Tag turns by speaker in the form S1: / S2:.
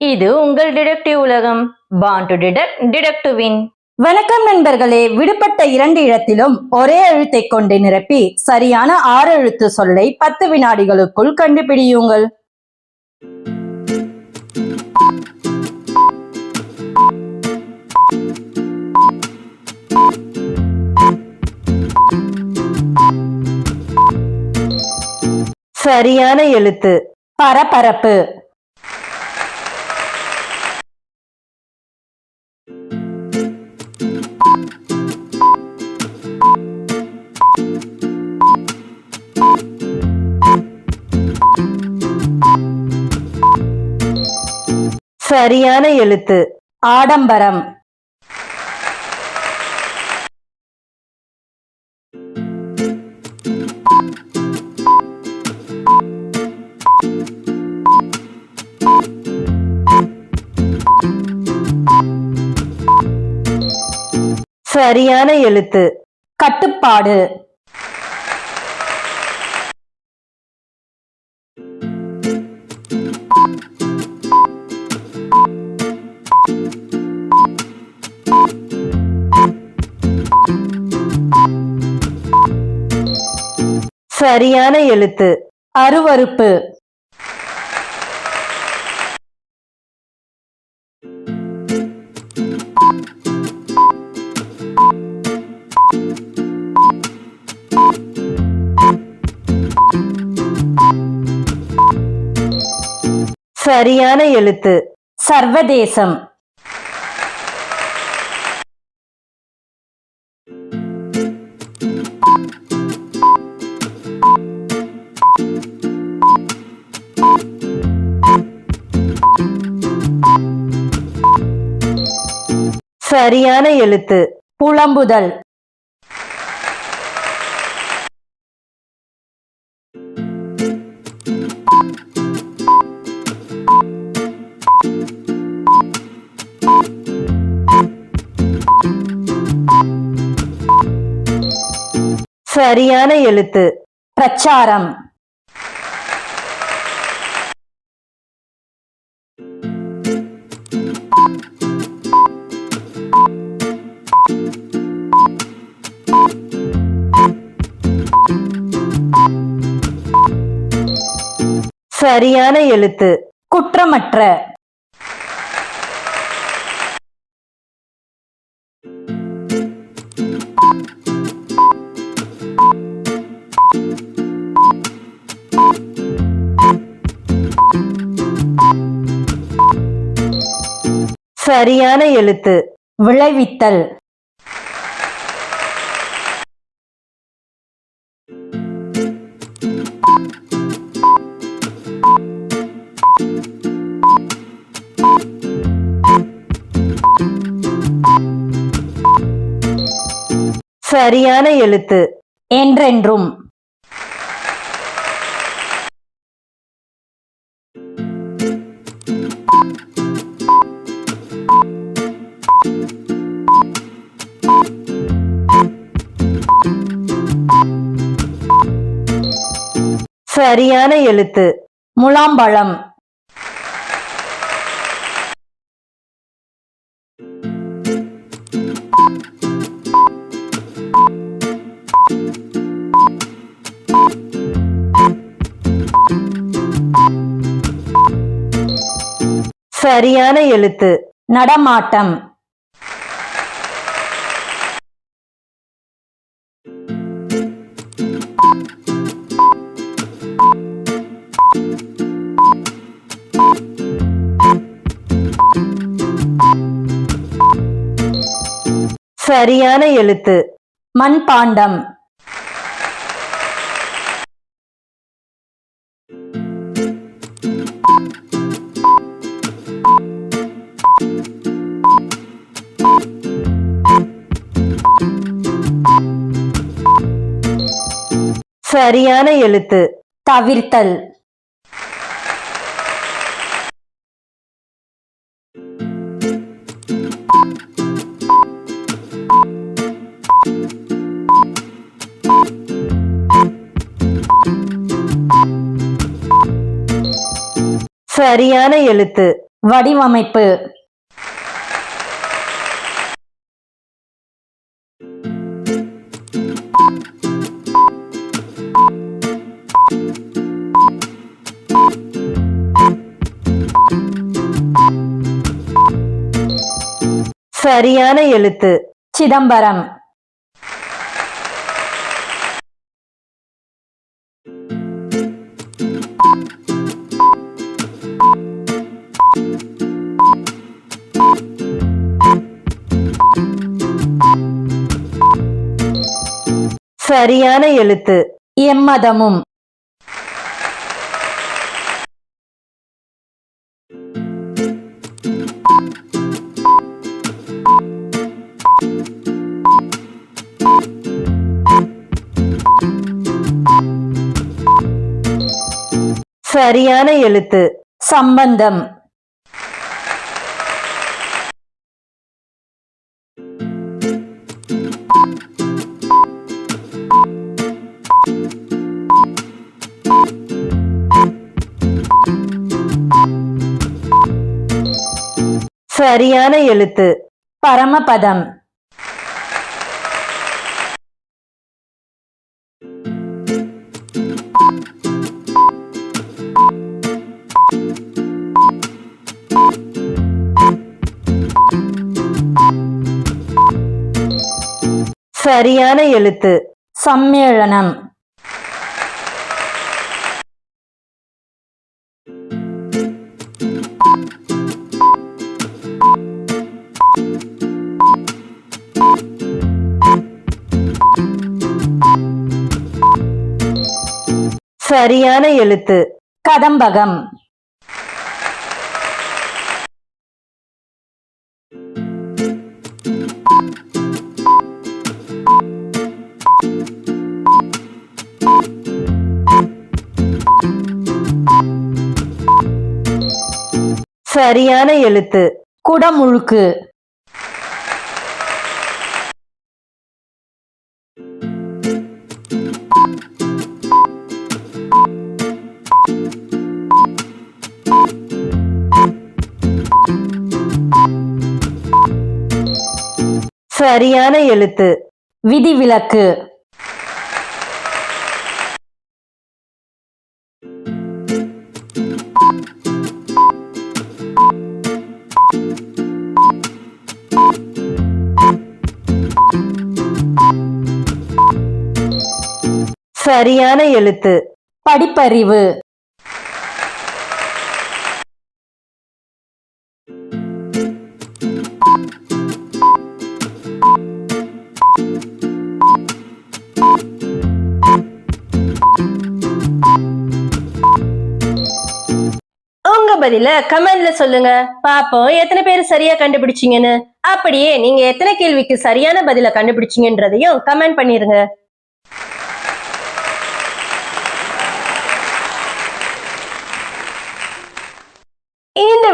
S1: இது உங்கள் டிடெக்டிவ் உலகம். பான் டு டிடெக்ட் டிடெக்டிவின்
S2: வணக்கம் நண்பர்களே விடுபட்ட இரண்டு இடத்திலும் ஒரே எழுத்தை கொண்டு நிரப்பி சரியான ஆறு எழுத்து சொல்லை பத்து வினாடிகளுக்குள் கண்டுபிடியுங்கள்.
S1: சரியான எழுத்து.
S2: பரபரப்பு.
S1: சரியான எழுத்து.
S2: ஆடம்பரம்.
S1: சரியான எழுத்து.
S2: கட்டுப்பாடு.
S1: சரியான எழுத்து.
S2: அருவருப்பு.
S1: சரியான எழுத்து.
S2: சர்வதேசம்.
S1: சரியான எழுத்து.
S2: புலம்புதல்.
S1: சரியான எழுத்து.
S2: பிரச்சாரம்.
S1: சரியான எழுத்து.
S2: குற்றமற்ற.
S1: சரியான எழுத்து.
S2: விளைவித்தல்.
S1: சரியான எழுத்து.
S2: என்றென்றும்.
S1: சரியான எழுத்து.
S2: முலாம்பழம்.
S1: சரியான எழுத்து.
S2: நடமாட்டம்.
S1: சரியான எழுத்து.
S2: மண்பாண்டம்.
S1: சரியான எழுத்து.
S2: தவிர்த்தல்.
S1: சரியான எழுத்து.
S2: வடிவமைப்பு.
S3: சரியான எழுத்து.
S2: சிதம்பரம்.
S3: சரியான எழுத்து.
S2: எம்மதமும்
S3: சரியான எழுத்து.
S2: சம்பந்தம்.
S3: சரியான எழுத்து.
S2: பரமபதம்.
S3: சரியான எழுத்து.
S2: சம்மேளனம்
S3: சரியான எழுத்து.
S2: கதம்பகம்.
S3: சரியான எழுத்து.
S2: குடமுழுக்கு.
S3: சரியான எழுத்து.
S2: விதிவிலக்கு.
S3: சரியான எழுத்து.
S2: படிப்பறிவு.
S3: உங்க பதில கமெண்ட்ல சொல்லுங்க. பாப்போம் எத்தனை பேர் சரியா கண்டுபிடிச்சீங்கன்னு. அப்படியே நீங்க எத்தனை கேள்விக்கு சரியான பதில கண்டுபிடிச்சீங்கன்றதையும் கமெண்ட் பண்ணிருங்க.